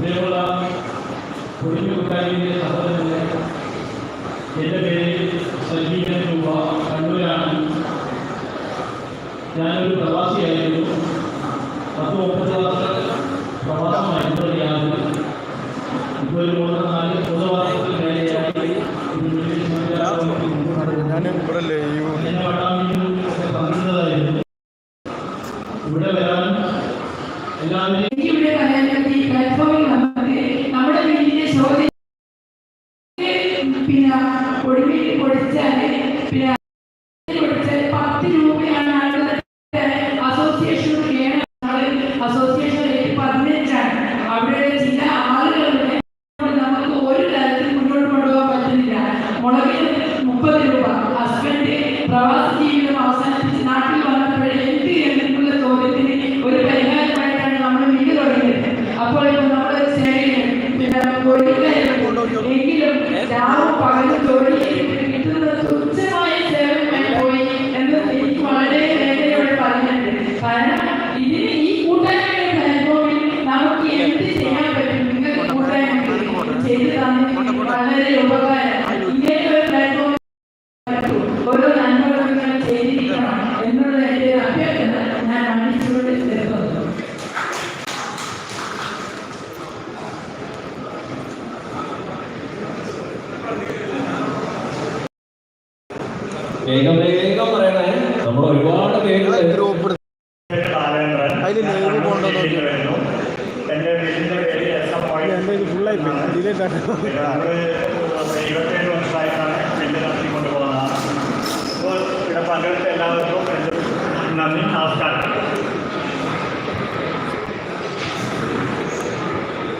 പ്രിയമുള്ള കുടിഞ്ഞു കൂട്ടായ്മയിലെ സഹോദരങ്ങളെ എന്റെ പേര് സജീവൻ രൂപ കണ്ണൂരാണ്. ഞാനൊരു പ്രവാസിയായിരുന്നു. പത്ത് മുപ്പത് വർഷം പ്രവാസമായിരുന്നു ഞാൻ ഇപ്പോൾ ഒരു മൂന്ന് നാല് മൂന്ന് വർഷത്തിൽ മേലെയായി. ഞാൻ ഇവിടെ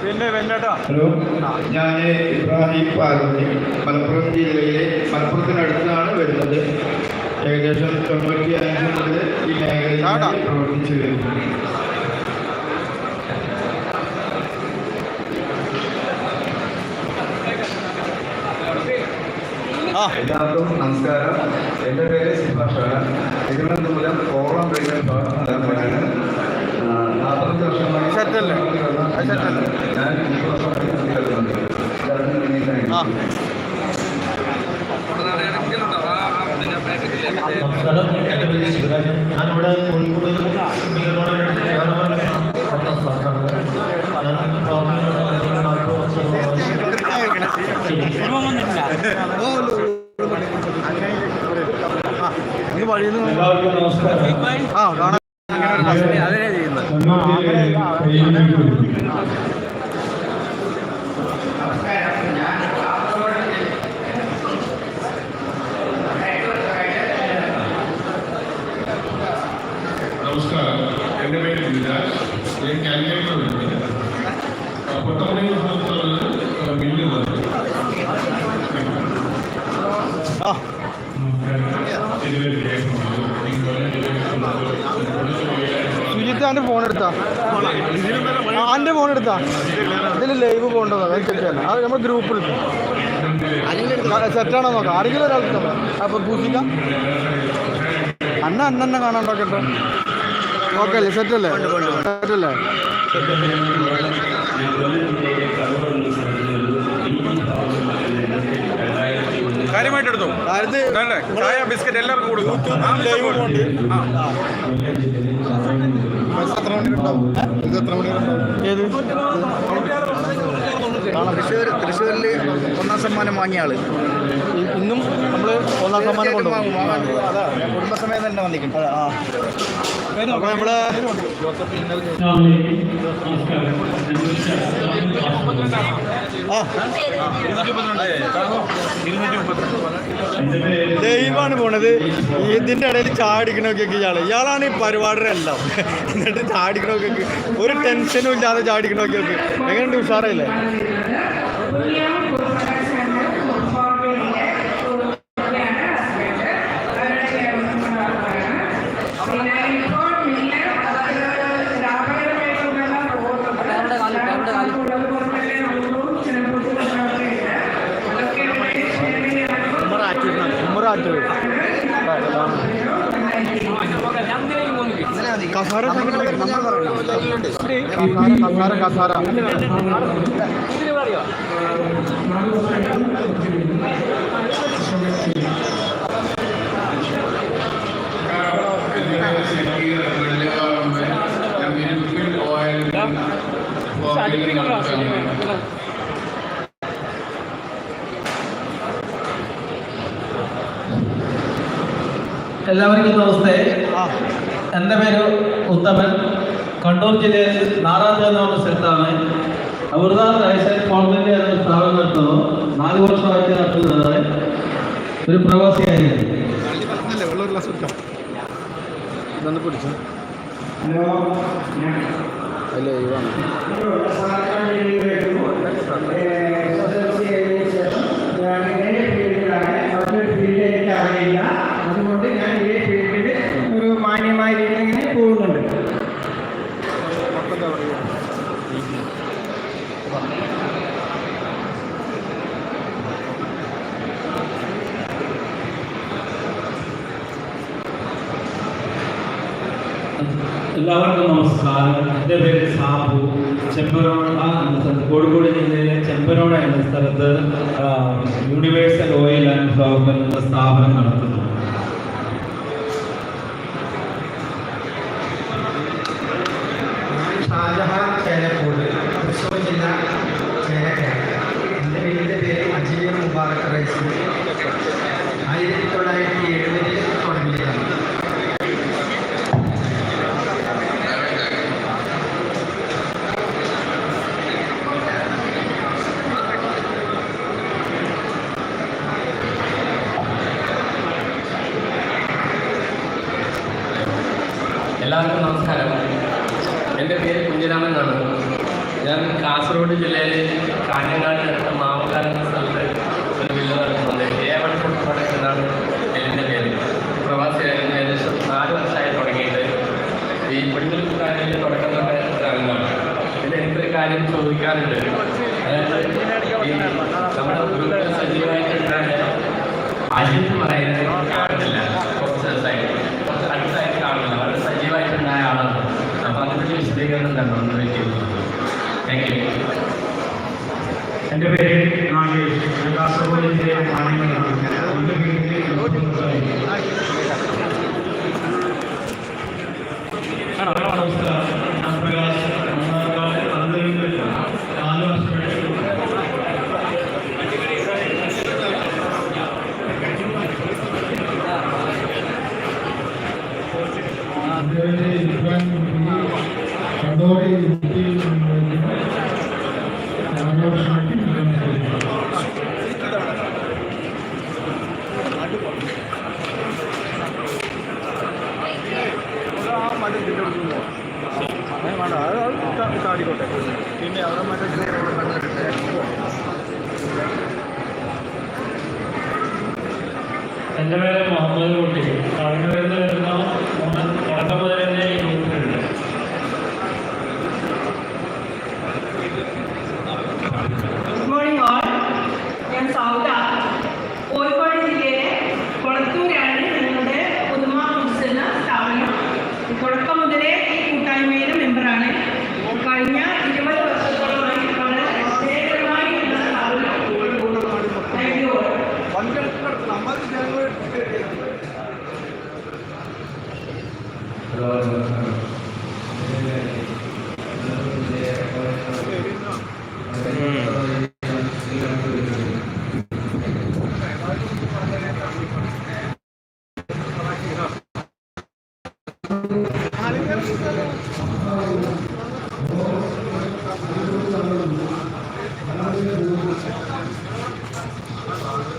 ഹലോ. ഞാൻ ഇബ്രാഹിം പാർവതി മലപ്പുറം ജില്ലയിലെ മലപ്പുറത്തിനടുത്താണ് വരുന്നത്. ഏകദേശം തൊണ്ണൂറ്റി അഞ്ച് മുതൽ ഈ മേഖലയിൽ. പ്രവർത്തിച്ചു വരുന്നു. ആ. എല്ലാവർക്കും നമസ്കാരം. എന്റെ പേര് സുഭാഷ് തിരുവനന്തപുരം കോളം റെയിൽവേ ഭാഗത്താണ് നാൽപ്പത്തഞ്ച് വർഷമായി സെറ്റല്ലേ? അത് സെറ്റല്ലേ? ഞാൻ മുപ്പത് വർഷമായി ഇവിടെ വരുന്നുണ്ട്. ഇതാണ് ഇങ്ങനെ ആ നമസ്കാരം എന്റെ പേര് ശിവരാജൻ ഞാനിവിടെ കോഴിക്കോട് എല്ലാവർക്കും നമസ്കാരം. ആ കാണാം നമസ്കാരം എന്റെ പേര് ഗിരിരാജ് ഞാൻ കാലിക്കറ്റ് വരുന്നത് പൊട്ടമണി സംസ്ഥാനത്ത് മില്ല് വന്നു ആ സുജിത്ത് ഫോൺ എടുത്താ? ആ എന്റെ ഫോൺ എടുത്താ ഇതിൽ ലൈവ് പോകേണ്ടതാ ചെക്കാണ് അത് നമ്മൾ ഗ്രൂപ്പിൽ സെറ്റാണോ നോക്കാം. ആരെങ്കിലും ഒരാൾക്ക് അപ്പൊ അപ്പോൾ പൂജിക്കാം അന്ന അന്നെ കാണാണ്ടോ കേട്ടോ ഓക്കെ അല്ലേ? സെറ്റ് അല്ലേ? കാര്യമായിട്ട് എടുത്തു? ചായ ബിസ്ക്കറ്റ് എല്ലാവർക്കും കൊടുക്കും. എത്ര മണി ഇത് എത്ര മണി ഏത്? തൃശ്ശൂർ തൃശ്ശൂരിൽ ഒന്നാം സമ്മാനം വാങ്ങിയ ആൾ. ഇന്നും നമ്മൾ ഒന്നാം സമ്മാനം കുടുംബസമയം തന്നെ കൊണ്ടുപോകും. അതാ, ഞാൻ ദൈവമാണ് പോണത്. ഇതിന്റെ ഇടയിൽ ചാടിക്കണൊക്കെ ഇയാൾ. ഇയാളാണ് ഈ പരിപാടിയുടെ എല്ലാം എന്നിട്ട് ചാടിക്കണൊക്കെ ഒരു ടെൻഷനും ഇല്ലാതെ ചാടിക്കണൊക്കെ എങ്ങനെയുണ്ട് ഉഷാറല്ലേ? കസാര का കസാര. എല്ലാവർക്കും നമസ്തേ. എന്റെ പേര് ഉത്തമൻ. കണ്ണൂർ ജില്ലയിൽ നാറാത്ത് എന്ന് പറഞ്ഞ സ്ഥലത്താണ് അമൃത റൈസ് ഫൗണ്ടന്റെ എന്ന സ്ഥാപനം നടത്തുന്നു നാല് വർഷമായിട്ട് നടത്തുന്നത് ഒരു പ്രവാസിയായിരുന്നു ഇതൊന്ന് പിടിച്ചു ഹലോ ഞാൻ അല്ലേ ഇവാണ് ഞാൻ ഏത് ഫീൽഡിലാണ് മറ്റൊരു ഫീൽഡ് എനിക്ക് അറിയില്ല അതുകൊണ്ട് ഞാൻ ഈ ഫീൽഡിൽ ഒരു മാന്യമായ രീതിയിൽ ഇങ്ങനെ പോകുന്നുണ്ട് എല്ലാവർക്കും നമസ്കാരം. എന്റെ പേര് സാബു. ചെമ്പരോട എന്ന സ്ഥലത്ത് കോഴിക്കോട് ജില്ലയിലെ ചെമ്പരോട എന്ന സ്ഥലത്ത് യൂണിവേഴ്സൽ ഓയിൽ ആൻഡ് ഫ്ലവർ എന്ന സ്ഥാപനം നടത്തുന്നു ഷാജഹാൻ ചേലക്കോട് തൃശ്ശൂർ ജില്ല ചേലക്കര എന്റെ വീടിന്റെ പേര് അജീർ മുബാറക് റൈസ് ആയിരത്തി തൊള്ളായിരത്തി എഴുപതിൽ തുടങ്ങിയതാണ് എല്ലാവർക്കും നമസ്കാരം എന്റെ പേര് കുഞ്ഞിരാമൻ എന്നാണ് ഞാൻ കാസർഗോഡ് ജില്ലയിൽ കാഞ്ഞങ്ങാടിനടുത്ത് മാവക്കാരൻ എന്ന സ്ഥലത്ത് ഒരു വില്ല നടത്തുന്നുണ്ട് എ വൺ ഫുഡ് പ്രൊഡക്റ്റ് എന്നാണ് എന്റെ പേര് പ്രവാസിയായിരുന്നു ഏകദേശം നാല് വർഷമായി തുടങ്ങിയിട്ട് ഈ പെണ്ണുൽ കാര്യത്തിൽ തുടക്കം തൊട്ട് ഇറങ്ങുകയാണ് പിന്നെ എനിക്കൊരു കാര്യം ചോദിക്കാറുണ്ട് അതായത് ഈ നമ്മുടെ ഗ്രൂപ്പിൽ സജീവമായിട്ടുണ്ടായ അജിത്ത് പറയുന്നത് കാണുന്നില്ല. കുറച്ച് ദിവസമായിട്ട് കുറച്ച് അടുത്തായിട്ട് കാണുന്നില്ല. വളരെ സജീവമായിട്ടുണ്ടായ ആളാണ്. അപ്പോൾ അതിന്റെ വിശദീകരണം തരണം. ഒന്ന് വെച്ചു താങ്ക് യു എന്റെ പേര് നാഗേഷ്. ഞാൻ കാസർഗോഡ് ജില്ലയിലെ മാനങ്ങളാണ് എന്റെ നമസ്കാരം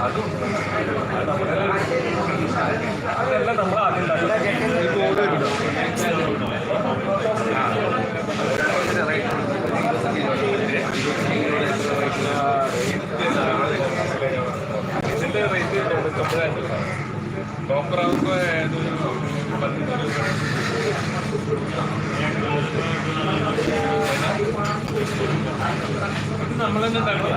അതുണ്ട് അതെല്ലാം നമ്മൾ ആദ്യം ഇതിന്റെ റേറ്റ് തൊണ്ണൂറ്റൊമ്പതായിരം ഡോക്ടറാകുമ്പോൾ പതിനഞ്ച് രൂപ നമ്മൾ തന്നെ ഉണ്ടാക്കിയ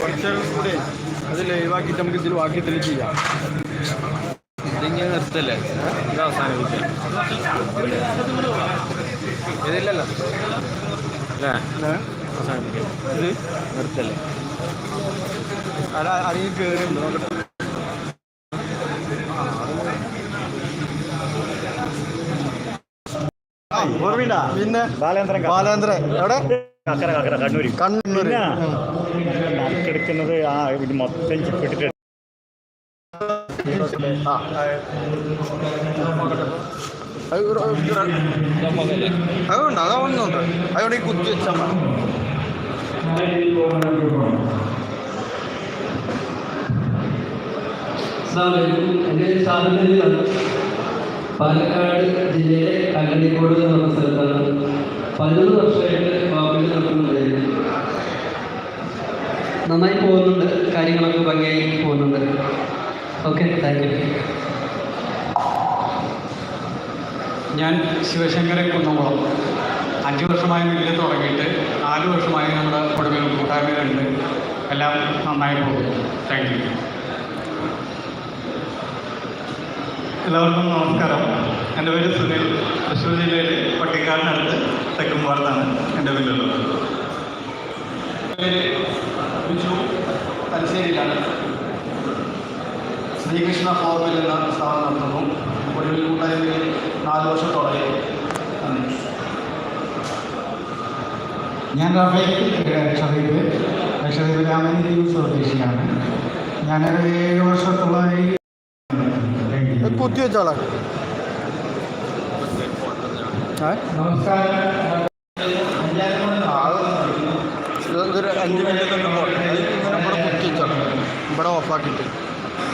കുറച്ച് കൂടെ അത് ലൈവാക്കിയിട്ട് നമുക്ക് ഇതിൽ വാക്യത്തിൽ ചെയ്യാം. ഇതിങ്ങനെ നിർത്തല്ലേ? ഇത് അവസാനിപ്പിക്കാം. ഇതില്ലല്ലോ. അല്ലേ? അവസാനിപ്പിക്കാം. ഇത് നിർത്തല്ലേ? അല്ല അറിയിൽ കയറി പിന്നെ ബാലേന്ദ്രൻ ബാലേന്ദ്രൻ. എവിടെ? കക്കര കക്കര കണ്ണൂര്. കണ്ണൂർ എടുക്കുന്നത് ആ ഇത് മൊത്തം ചിപ്പിട്ടിട്ട് ആ. അതുകൊണ്ട് അതൊന്നുണ്ട് അതുകൊണ്ട് ഈ കുത്തി വെച്ചാൽ മതി. അസ്സാമലൈക്കും എന്റെ ഷാദുലാണ് പാലക്കാട് ജില്ലയിലെ കല്ലടിക്കോട് എന്ന് പറഞ്ഞ സ്ഥലത്താണ് പതിനൊന്ന് വർഷമായിട്ട് ബാബിൽ നടത്തുന്നത് നന്നായി പോകുന്നുണ്ട്. കാര്യങ്ങളൊക്കെ ഭംഗിയായി പോകുന്നുണ്ട്. ഓക്കെ താങ്ക് യു ഞാൻ ശിവശങ്കരൻ കുന്നംകുളം. അഞ്ച് വർഷമായി മില്ല് തുടങ്ങിയിട്ട് നാല് വർഷമായി നമ്മുടെ കൊടുക്കൽ കൂട്ടായ്മയിലുണ്ട്. എല്ലാം നന്നായി പോകുന്നു. താങ്ക് യു എല്ലാവർക്കും നമസ്കാരം. എന്റെ പേര് സുനിൽ. തൃശ്ശൂർ ജില്ലയിലെ പട്ടിക്കാടിനടുത്ത് തെക്കുംപാടത്താണ് എന്റെ വീട്ടിലുള്ളത് പേര് ബിജു തലശ്ശേരിയിലാണ്. ശ്രീകൃഷ്ണ ഫോർമിൽ എന്ന സ്ഥാപനം നടത്തുന്നു. ഒടുവിൽ കൂട്ടായ്മയിൽ നാല് വർഷത്തോളമായി. നന്ദി. ഞാൻ റഫേൽ ഷറീഫ് ഷറീഫ് സ്വദേശിയാണ്. ഞാനൊരു ഏഴ് വർഷത്തോളമായി വെച്ചോളാം ഇതൊരു അഞ്ച് മിനിറ്റ് ഇവിടെ കുത്തി വെച്ചോളാം. ഇവിടെ ഓഫാക്കിയിട്ട്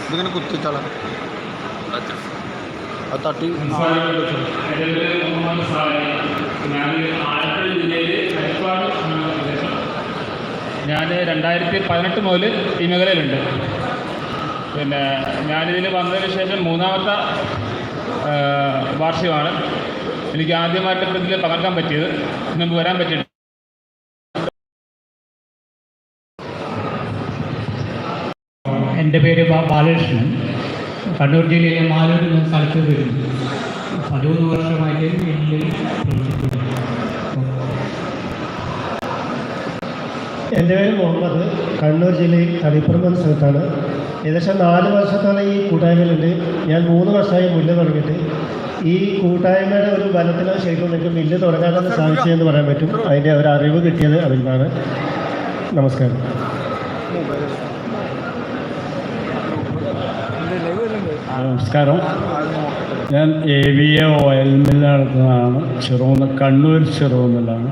ഇതിങ്ങനെ കുത്തി വെച്ചോളാം. അത് തട്ടി. ഞാൻ രണ്ടായിരത്തി പതിനെട്ട് മുതൽ ഈ മേഖലയിലുണ്ട്. പിന്നെ ഞാനിതിൽ വന്നതിന് ശേഷം മൂന്നാമത്തെ വാർഷികമാണ്. എനിക്ക് ആദ്യമായിട്ട് ഇതിൽ പകർക്കാൻ പറ്റിയത്. നമുക്ക് മുമ്പ് വരാൻ പറ്റിയിട്ടില്ല എന്റെ പേര് ബാലകൃഷ്ണൻ. കണ്ണൂർ ജില്ലയിലെ മാലൂർ എന്ന സ്ഥലത്ത് വരുന്നു. പതിമൂന്ന് വർഷമായിട്ട് എന്റെ പേര് മുഹമ്മദ്. കണ്ണൂർ ജില്ലയിൽ തളിപ്പുറം എന്ന സ്ഥലത്താണ്. ഏകദേശം നാല് വർഷത്തോളം ഈ കൂട്ടായ്മയിലുണ്ട്. ഞാൻ മൂന്ന് വർഷമായി മില്ല് തുടങ്ങിയിട്ട്. ഈ കൂട്ടായ്മയുടെ ഒരു ബലത്തിൽ ശരിക്കും നിങ്ങൾക്ക് മില്ല് തുടങ്ങാനൊന്നും സാധിച്ചതെന്ന് പറയാൻ പറ്റും. അതിന്റെ ഒരു അറിവ് കിട്ടിയത് അതിൽ നിന്നാണ് നമസ്കാരം നമസ്കാരം. ഞാൻ A V A oil mill നടത്തുന്നതാണ്. ചെറുകുന്ന കണ്ണൂർ ചെറുകുന്നിലാണ്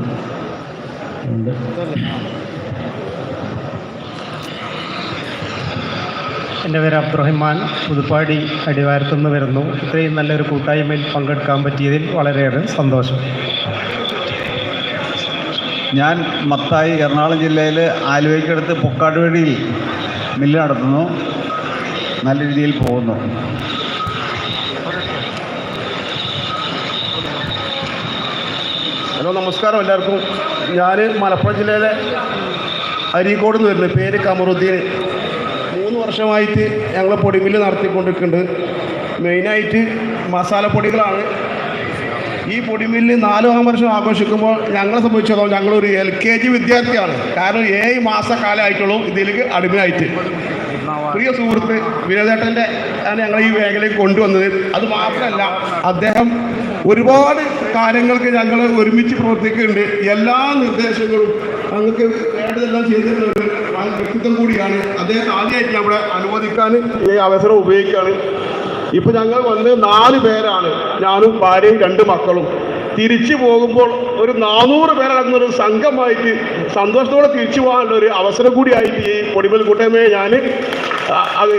ഉണ്ട്. എന്റെ പേര് അബ്ദുറഹിമാൻ. പുതുപ്പാടി അടിവാരത്തുനിന്ന് വരുന്നു. ഇത്രയും നല്ലൊരു കൂട്ടായ്മയിൽ പങ്കെടുക്കാൻ പറ്റിയതിൽ വളരെയേറെ സന്തോഷം. ഞാൻ മത്തായി എറണാകുളം ജില്ലയിൽ ആലുവയ്ക്കടുത്ത് പൊക്കാട്ടുവഴിയിൽ മില്ല് നടത്തുന്നു. നല്ല രീതിയിൽ പോകുന്നു. ഹലോ നമസ്കാരം എല്ലാവർക്കും. ഞാൻ മലപ്പുറം ജില്ലയിലെ അരീക്കോട് നിന്ന് വരുന്നു. പേര് കമറുദ്ദീൻ. വർഷമായിട്ട് ഞങ്ങൾ പൊടിമിൽ നടത്തിക്കൊണ്ടിരിക്കുന്നുണ്ട്. മെയിനായിട്ട് മസാലപ്പൊടികളാണ് ഈ പൊടിമില്ല് നാലാം വർഷം ആഘോഷിക്കുമ്പോൾ ഞങ്ങളെ സംബന്ധിച്ചിടത്തോളം ഞങ്ങളൊരു എൽ കെ ജി വിദ്യാർത്ഥിയാണ്. കാരണം ഏഴ് മാസക്കാലമായിട്ടുള്ളൂ ഇതിലേക്ക് അടിമയായിട്ട്. പ്രിയ സുഹൃത്ത് വിനോദേട്ടന്റെ ആണ് ഞങ്ങൾ ഈ മേഖലയിൽ കൊണ്ടുവന്നത്. അത് മാത്രമല്ല അദ്ദേഹം ഒരുപാട് കാര്യങ്ങൾക്ക് ഞങ്ങൾ ഒരുമിച്ച് പ്രവർത്തിക്കുന്നുണ്ട്. എല്ലാ നിർദ്ദേശങ്ങളും ഞങ്ങൾക്ക് വേണ്ടതെല്ലാം ചെയ്തിട്ടുള്ള ഒരു വ്യക്തിത്വം കൂടിയാണ്. അദ്ദേഹത്തെ ആദ്യമായിട്ട് നമ്മളെ അനുവദിക്കാൻ ഈ അവസരം ഉപയോഗിക്കുകയാണ്. ഇപ്പൊ ഞങ്ങൾ വന്ന് നാല് പേരാണ്. ഞാനും ഭാര്യയും രണ്ട് മക്കളും. തിരിച്ചു പോകുമ്പോൾ ഒരു നാനൂറ് പേരടങ്ങുന്ന ഒരു സംഘമായിട്ട് സന്തോഷത്തോടെ തിരിച്ചു പോകാനുള്ള ഒരു അവസരം കൂടിയായിട്ട് ഈ പൊടിമൽ കൂട്ടമേ ഞാൻ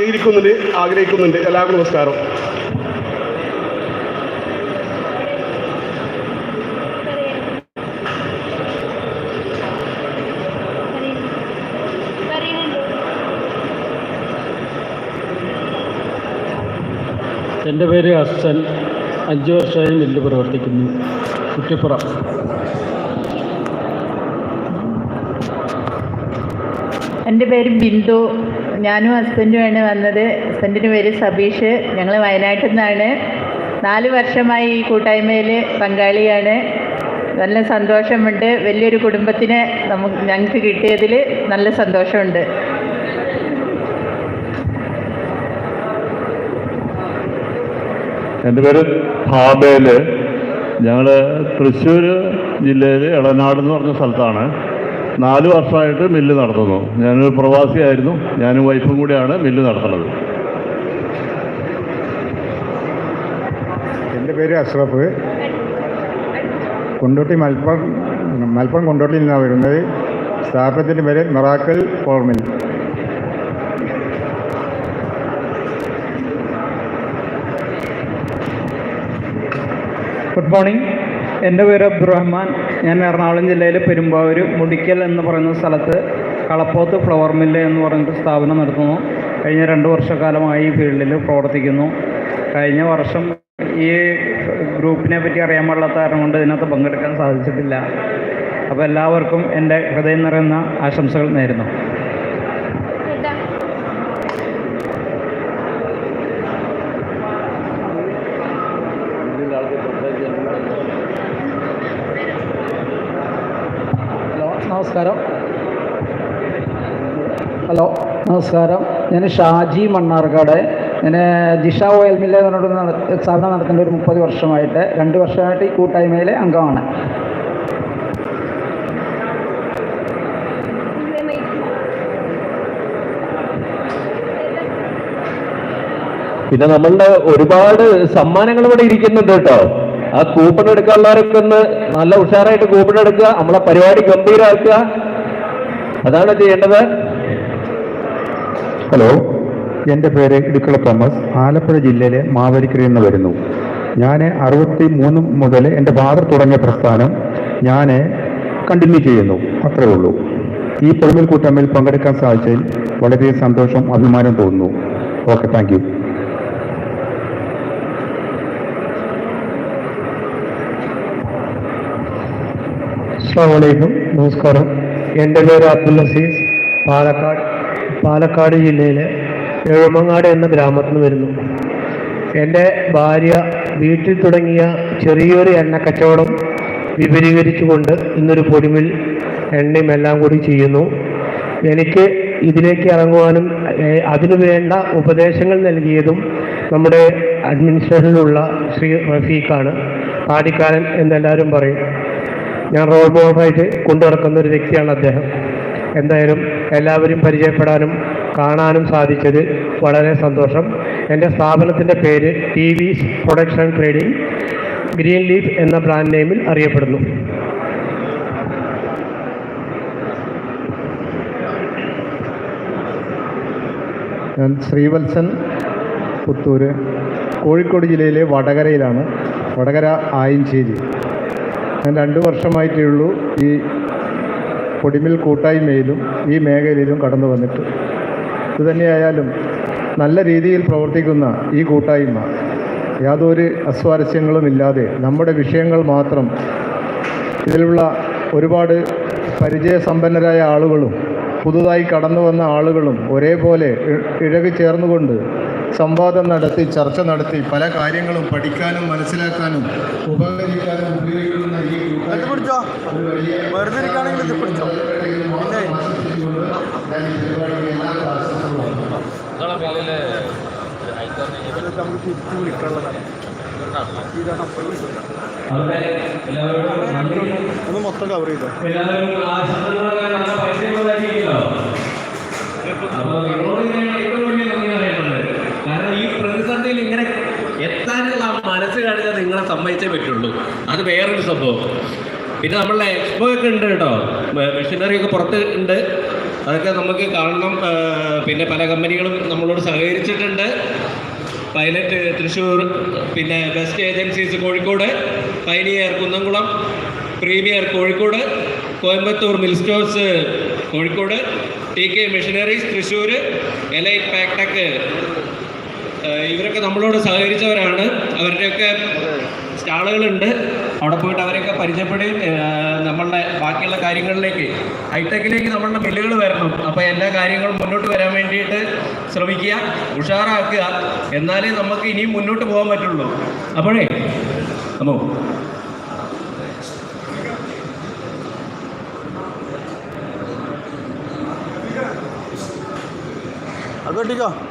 ഇരിക്കുന്നുണ്ട് ആഗ്രഹിക്കുന്നുണ്ട്. എല്ലാവർക്കും നമസ്കാരം. എന്റെ പേര് അസൻ അഞ്ച് വർഷമായി മില്ല് പ്രവർത്തിക്കുന്നു. കുറ്റിപ്പുറം. എന്റെ പേര് ബിന്ദു. ഞാനും ഹസ്ബൻഡുമാണ് വന്നത്. ഹസ്ബൻഡിന്റെ പേര് സബീഷ്. ഞങ്ങൾ വയനാട്ടിൽ നിന്നാണ്. നാല് വർഷമായി ഈ കൂട്ടായ്മയിൽ പങ്കാളിയാണ്. നല്ല സന്തോഷമുണ്ട്. വലിയൊരു കുടുംബത്തിനെ നമുക്ക് ഞങ്ങൾക്ക് കിട്ടിയതിൽ നല്ല സന്തോഷമുണ്ട്. എന്റെ പേര് ഹാബേൽ. ഞങ്ങൾ തൃശ്ശൂർ ജില്ലയിൽ ഇളനാട് എന്ന് പറഞ്ഞ സ്ഥലത്താണ്. നാല് വർഷമായിട്ട് മില്ല് നടത്തുന്നു. ഞാനൊരു പ്രവാസിയായിരുന്നു. ഞാനും വൈഫും കൂടിയാണ് മില്ല് നടത്തുന്നത്. എന്റെ പേര് അഷ്റഫ്. കൊണ്ടോട്ടി മലപ്പുറം മലപ്പുറം കൊണ്ടോട്ടിയിൽ നിന്നാണ് വരുന്നത്. സ്ഥാപനത്തിന്റെ പേര് മിറാക്കൽ ഫോർമിൽ. ഗുഡ് മോർണിംഗ് എന്റെ പേര് അബ്ദുറഹ്മാൻ. ഞാൻ എറണാകുളം ജില്ലയിലെ പെരുമ്പാവൂർ മുടിക്കൽ എന്ന് പറയുന്ന സ്ഥലത്ത് കളപ്പോത്ത് ഫ്ലവർ മില്ല് എന്ന് പറഞ്ഞിട്ട് സ്ഥാപനം നടത്തുന്നു. കഴിഞ്ഞ രണ്ട് വർഷക്കാലമായി ഈ ഫീൽഡിൽ പ്രവർത്തിക്കുന്നു. കഴിഞ്ഞ വർഷം ഈ ഗ്രൂപ്പിനെ പറ്റി അറിയാൻ പാടില്ലാത്ത കാരണം കൊണ്ട് ഇതിനകത്ത് പങ്കെടുക്കാൻ സാധിച്ചിട്ടില്ല. അപ്പോൾ എല്ലാവർക്കും എന്റെ ഹൃദയം നിറയുന്ന ആശംസകൾ നേരുന്നു ഹലോ നമസ്കാരം. ഹലോ നമസ്കാരം. ഞാൻ ഷാജി മണ്ണാർക്കാട്. ഞാൻ ജിഷ ഓയിൽ മില്ല് എന്ന് പറഞ്ഞിട്ട് സ്ഥാപനം നടത്തുന്ന ഒരു മുപ്പത് വർഷമായിട്ട് രണ്ട് വർഷമായിട്ട് ഈ കൂട്ടായ്മയിലെ അംഗമാണ്. പിന്നെ നമ്മളുടെ ഒരുപാട് സമ്മാനങ്ങൾ ഇവിടെ ഇരിക്കുന്നുണ്ട് കേട്ടോ. ആ കൂപ്പൺ എടുക്കാനുള്ളവരൊക്കെ ഒന്ന് നല്ല ഉഷാറായിട്ട് കൂപ്പൺ എടുക്കുക നമ്മളെ പരിപാടി ഗംഭീരമാക്കുക അതാണ് ചെയ്യേണ്ടത്. ഹലോ എന്റെ പേര് ഇടുക്കള തോമസ്. ആലപ്പുഴ ജില്ലയിലെ മാവേലിക്കരയിൽ നിന്ന് വരുന്നു. ഞാൻ അറുപത്തി മൂന്ന് മുതൽ എന്റെ ഫാദർ തുടങ്ങിയ പ്രസ്ഥാനം ഞാൻ കണ്ടിന്യൂ ചെയ്യുന്നു. അത്രേ ഉള്ളൂ. ഈ പൊളിമൽ കൂട്ടമ്മയിൽ പങ്കെടുക്കാൻ സാധിച്ചതിൽ വളരെ സന്തോഷം അഭിമാനം തോന്നുന്നു. ഓക്കെ താങ്ക് അസ്സാമലൈക്കും നമസ്കാരം. എന്റെ പേര് അബ്ദുൽ അസീസ്. പാലക്കാട് പാലക്കാട് ജില്ലയിലെ എഴുമങ്ങാട് എന്ന ഗ്രാമത്തിൽ നിന്ന് വരുന്നു. എന്റെ ഭാര്യ വീട്ടിൽ തുടങ്ങിയ ചെറിയൊരു എണ്ണ കച്ചവടം വിപുലീകരിച്ചുകൊണ്ട് ഇന്നൊരു പൊടിമിൽ എണ്ണയും എല്ലാം കൂടി ചെയ്യുന്നു. എനിക്ക് ഇതിലേക്ക് ഇറങ്ങുവാനും അതിനു വേണ്ട ഉപദേശങ്ങൾ നൽകിയതും നമ്മുടെ അഡ്മിനിസ്ട്രേഷനിലുള്ള ശ്രീ റഫീഖാണ്. പാടിക്കാരൻ എന്നെല്ലാവരും പറയും ഞാൻ റോൾ മോഡലായിട്ട് കൊണ്ടു നടക്കുന്ന ഒരു വ്യക്തിയാണ് അദ്ദേഹം. എന്തായാലും എല്ലാവരും പരിചയപ്പെടാനും കാണാനും സാധിച്ചത് വളരെ സന്തോഷം. എന്റെ സ്ഥാപനത്തിന്റെ പേര് T V production trading green leaf എന്ന ബ്രാൻഡ് നെയിമിൽ അറിയപ്പെടുന്നു. ഞാൻ ശ്രീവത്സൻ പുത്തൂര് കോഴിക്കോട് ജില്ലയിലെ വടകരയിലാണ്. വടകര ആയിഞ്ചേരി. ഞാൻ രണ്ട് വർഷമായിട്ടേ ഉള്ളൂ ഈ പൊടിമിൽ കൂട്ടായ്മയിലും ഈ മേഖലയിലും കടന്നു വന്നിട്ട്. ഇതുതന്നെയായാലും നല്ല രീതിയിൽ പ്രവർത്തിക്കുന്ന ഈ കൂട്ടായ്മ യാതൊരു അസ്വാരസ്യങ്ങളുമില്ലാതെ നമ്മുടെ വിഷയങ്ങൾ മാത്രം ഇതിലുള്ള ഒരുപാട് പരിചയസമ്പന്നരായ ആളുകളും പുതുതായി കടന്നു വന്ന ആളുകളും ഒരേപോലെ ഇഴകി ചേർന്നുകൊണ്ട് സംവാദം നടത്തി ചർച്ച നടത്തി പല കാര്യങ്ങളും പഠിക്കാനും മനസ്സിലാക്കാനും ഉപകരിക്കാനും ഉപയോഗിക്കുന്ന ഈ കൂട്ടായ്മ പിടിച്ചോ? ഒരു വലിയ വെറുതെ ഇരിക്കുകയാണെങ്കിൽ ഇത് പിടിച്ചോ ഞാൻ ഈ പരിപാടിക്ക് എല്ലാ ആശംസകളും നമുക്ക് തിരിച്ച് വിളിക്കാനുള്ളതാണ് ഇതാണ് അപ്പോൾ വിളിക്കുന്നത് അവിടെ എല്ലാവരോടും നന്ദി ഒന്ന് മൊത്തം കവർ ചെയ്തോ എല്ലാവരും ആ ശബ്ദങ്ങളൊക്കെ നല്ല പരിചയമുള്ളതായിരിക്കുമല്ലോ അപ്പൊ നിങ്ങളോട് ഞാൻ ഏറ്റവും വലിയ നന്ദി പറയുന്നത് കാരണം ഈ പ്രതിസന്ധിയിൽ ഇങ്ങനെ എത്താനുള്ള ആ മനസ്സ് കാണിച്ചാൽ നിങ്ങളെ സമ്മതിച്ചേ പറ്റുള്ളൂ. അത് വേറൊരു സംഭവം. പിന്നെ നമ്മളുടെ എക്സ്പോ ഒക്കെ ഉണ്ട് കേട്ടോ. മെഷീനറി ഒക്കെ പുറത്ത് ഉണ്ട്. അതൊക്കെ നമുക്ക് കാണണം. പിന്നെ പല കമ്പനികളും നമ്മളോട് സഹകരിച്ചിട്ടുണ്ട്. പൈലറ്റ് തൃശ്ശൂർ പിന്നെ best agencies Kozhikode pioneer Kunnamkulam premier Kozhikode Coimbatore mill stores Kozhikode T K machineries Thrissur elite Paktech. ഇവരൊക്കെ നമ്മളോട് സഹകരിച്ചവരാണ്. അവരുടെയൊക്കെ സ്റ്റാളുകളുണ്ട്. അവിടെ പോയിട്ട് അവരെയൊക്കെ പരിചയപ്പെടുകയും നമ്മളുടെ ബാക്കിയുള്ള കാര്യങ്ങളിലേക്ക് ഹൈടെക്കിലേക്ക് നമ്മളുടെ ബില്ലുകൾ വരണം. അപ്പോൾ എല്ലാ കാര്യങ്ങളും മുന്നോട്ട് വരാൻ വേണ്ടിയിട്ട് ശ്രമിക്കുക ഉഷാറാക്കുക. എന്നാലേ നമുക്ക് ഇനിയും മുന്നോട്ട് പോകാൻ പറ്റുള്ളൂ. അപ്പോഴേ അമ്മോ. അത്